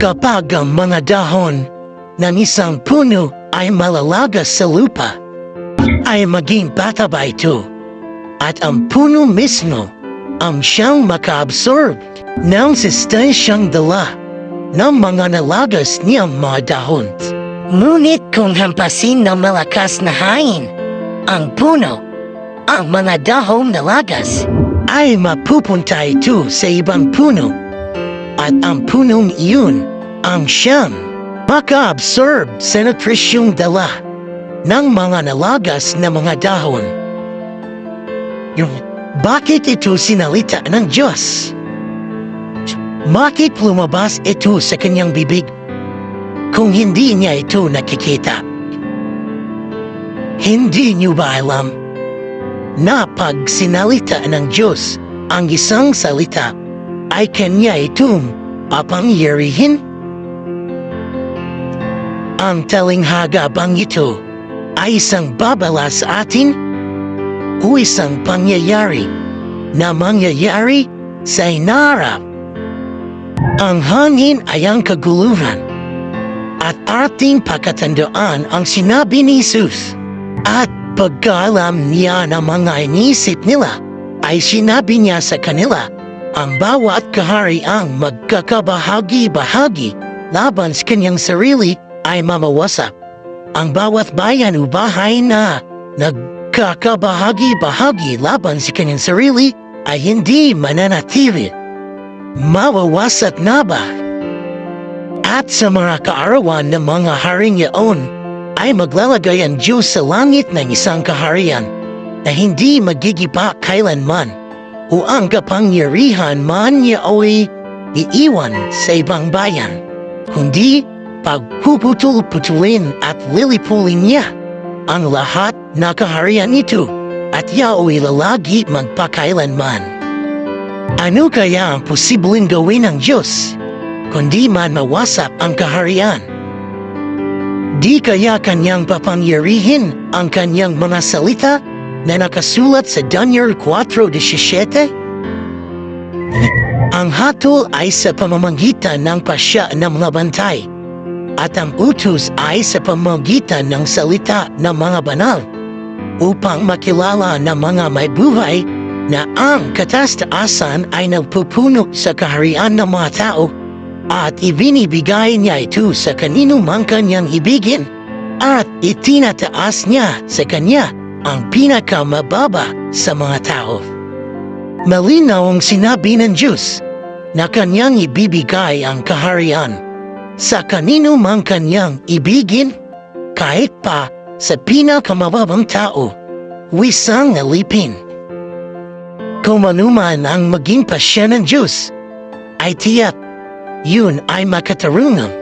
Kapag ang mga dahon ng isang puno ay malalagas sa lupa, ay maging pataba ito. At ang puno mismo ang siyang makaabsorb ng sistensyang dala ng mga nalagas niyang mga dahon. Ngunit kung hampasin ng malakas na hangin, ang puno, ang mga dahong nalagas, ay mapupunta ito sa ibang puno. At ang punong iyon ang siyang maka-absorb sa nutrisyong dala ng mga nalagas na mga dahon. Yung, bakit ito sinalita ng Diyos? Bakit lumabas ito sa kanyang bibig kung hindi niya ito nakikita? Hindi niyo ba alam na pag sinalita ng Diyos ang isang salita ay kanya itong papangyarihin? Ang talinghaga bang ito. Ay isang babala sa atin. O isang pangyayari. Na mangyayari sa inarap? Ang hangin ay ang kaguluhan. At ating pagkatandaan ang sinabi ni Jesus. At pagkaalam niya ng mga inisip nila ay sinabi niya sa kanila ang bawat kahariang magkakabahagi-bahagi laban sa kanyang sarili ay mamawasak. Ang bawat bayan o bahay na nagkakabahagi-bahagi laban sa kanyang sarili ay hindi mananatili. Mawawasak na ba? At sa mga kaarawan ng mga haring yaon, ay maglalagay ang Diyos sa langit ng isang kaharian na hindi magigiba kailanman o ang kapangyarihan man niya ay iiwan sa ibang bayan, kundi pagpuputol-putulin at lilipulin niya ang lahat na kaharian ito at yao'y lalagi magpakailanman. Ano kaya ang posibleng gawin ng Diyos kundi man mawasak ang kaharian? Di kaya kanyang papangyarihin ang kanyang mga salita na nakasulat sa Daniel 4.17? Ang hatol ay sa pamamagitan ng pasya ng mga bantay at ang utos ay sa pamamagitan ng salita ng mga banal upang makilala ng mga may buhay na ang katastaasan ay nagpupuno sa kaharian ng mga tao at ibinibigay niya ito sa kanino mang kanyang ibigin at itinataas niya sa kanya ang pinakamababa sa mga tao. Malinaw ang sinabi ng Diyos na kanyang ibibigay ang kaharian sa kanino mang kanyang ibigin kahit pa sa pinakamababang tao, wisang alipin. Kung manuman ang maging pasya ng Diyos, ay tiyak yun ay makatarungan